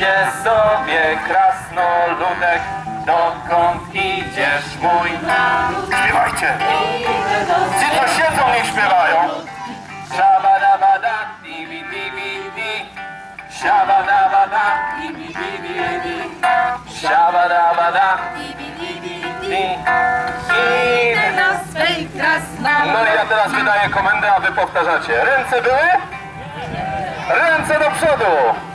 Idzie sobie krasnoludek, dokąd idziesz mój? Śpiewajcie! Ci to siedzą, nie śpiewają. Szabadabada, dibi, dibi, di. Szabadabada, dibi, dibi, di. Szabadabada, di. I... na swej krasnoludce. No i ja teraz wydaję komendę, a wy powtarzacie. Ręce były? Ręce do przodu!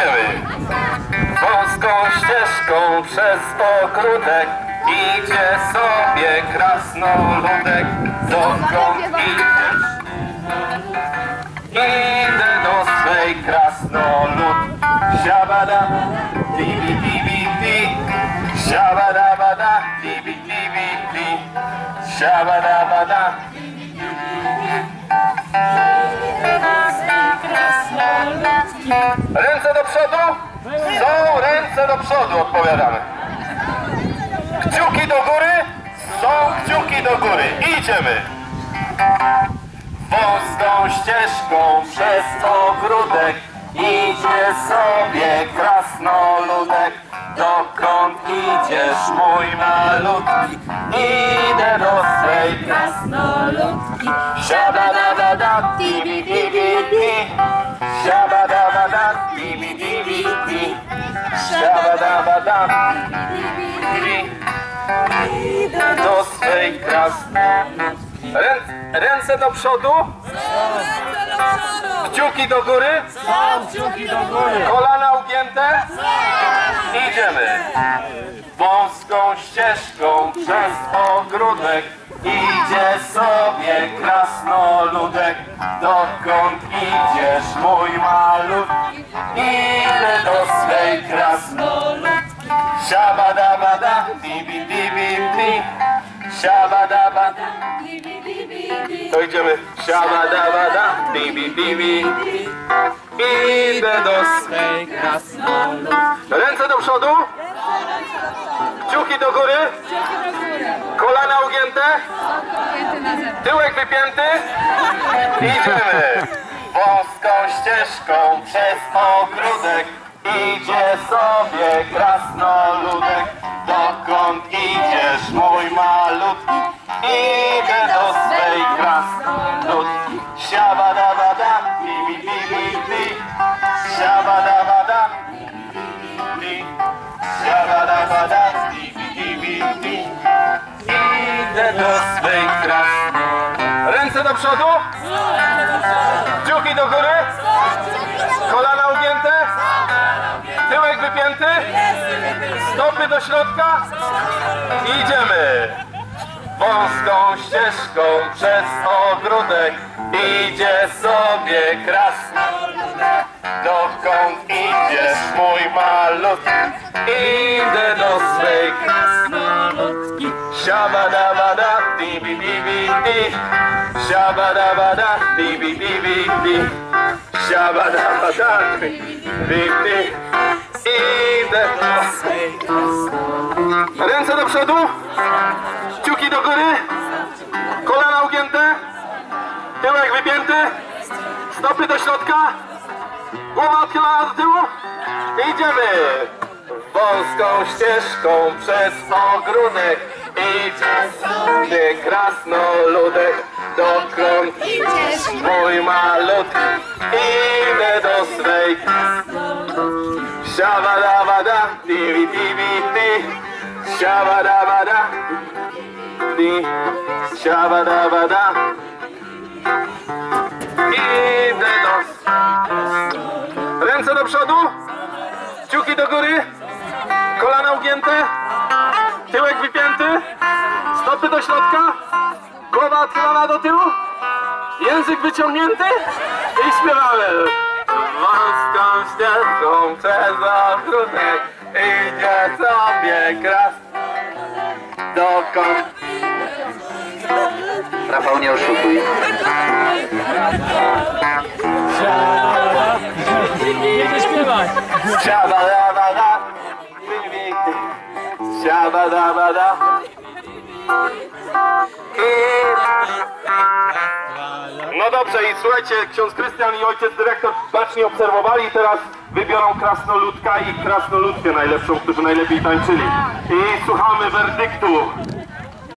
Idziemy! Wąską ścieżką przez ogródek Idzie sobie krasnoludek Dokąd idziesz? Idę do swej krasnolud Siabada, dibi dibi di Siabadabada, dibi dibi di Siabadabada Ręce do przodu? Są ręce do przodu, odpowiadamy. Kciuki do góry? Są kciuki do góry. Idziemy. Wąską ścieżką przez ogródek Idzie sobie krasnoludek Dokąd idziesz mój malutki? Idę do swej Krasnoludki. Siabadabada, dibi dibi di Siabadabada, Dibi Do swej krasnoludki Ręce, ręce do przodu. Kciuki do góry. Kolana ugięte. Idziemy. Wąską ścieżką przez ogródek Idzie sobie krasnoludek Dokąd idziesz mój malutki? Idę do swej krasnoludki. Siabadabada, dibi dibi di Siabadabada To idziemy. Siabadabada, dibi dibi di Idę do swej krasnoludki. Ręce do przodu Kciuki do góry. Kolana ugięte. Tyłek wypięty. Idziemy. Wąską ścieżką przez ogródek Idzie sobie krasnoludek. Dokąd idziesz mój malutki? Idę do swej krasnoludki. Siabadabada, bibi bibi bi Siabadabada, bi Siabadabada, Idę do swej krasnoludki Ręce do przodu. Kciuki do góry. Kolana ugięte. Tyłek wypięty. Stopy do środka. Idziemy. Wąską ścieżką przez ogródek Idzie sobie krasnoludek Dokąd idziesz mój malutki? Idę do swej krasnoludki Siabadabada, dibi dibi di. Siabadabada, dibi dibi di. Siabadabada, dibi di. Idę. Do swej Ręce do przodu. Kciuki do góry. Kolana ugięte. Tyłek wypięty. Stopy do środka. Głowa odchylona do tyłu. Idziemy. Wąską ścieżką przez ogródek Idzie sobie krasnoludek Dokąd Idziesz. mój malutki Idę do swej. Siabadabada, dibi dibi di Siabadabada, di Siabadabada Idę do Ręce do przodu. Kciuki do góry. Kolana ugięte. Tyłek wypięty do środka Głowa odchylona do tyłu Język wyciągnięty i śpiewamy. Wąską ścieżką przez ogródek idzie sobie kras. Dokąd? Rafał, nie oszukuj. Siabadabada, siabadabada. I No dobrze i słuchajcie, ksiądz Krystian i ojciec dyrektor bacznie obserwowali i teraz wybiorą krasnoludka i krasnoludkę najlepszą, którzy najlepiej tańczyli. I słuchamy werdyktu.